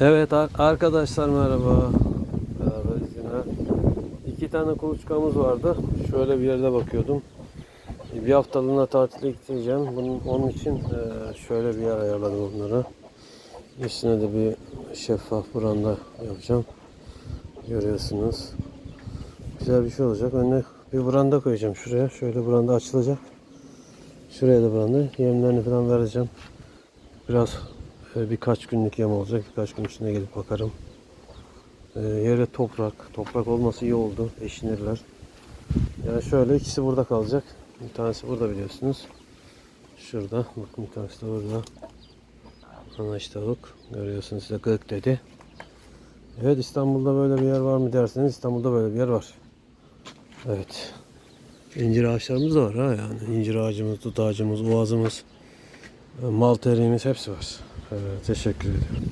Evet ar- arkadaşlar merhaba. Beraberiz yine. İki tane kuluçkamız vardı. Şöyle bir yerde bakıyordum. Bir haftalığına tatile gideceğim. Bunun, onun için eee, şöyle bir yer ayarladım onları. Üstüne de bir şeffaf branda yapacağım. Görüyorsunuz. Güzel bir şey olacak. Önüne bir branda koyacağım şuraya. Şöyle branda açılacak. Şuraya da branda. Yemlerini falan vereceğim. Biraz e, birkaç günlük yem olacak. Birkaç gün içinde gelip bakarım. E, yere toprak. Toprak olması iyi oldu. Eşinirler. Yani şöyle ikisi burada kalacak. Bir tanesi burada biliyorsunuz. Şurada. Bakın bir tanesi de burada. Anaç tavuk. Görüyorsunuz size gık dedi. Evet İstanbul'da böyle bir yer var mı derseniz İstanbul'da böyle bir yer var. Evet. İncir ağaçlarımız da var ha yani. İncir ağacımız, dut ağacımız, oğazımız, mal teriğimiz hepsi var. Evet, teşekkür ederim.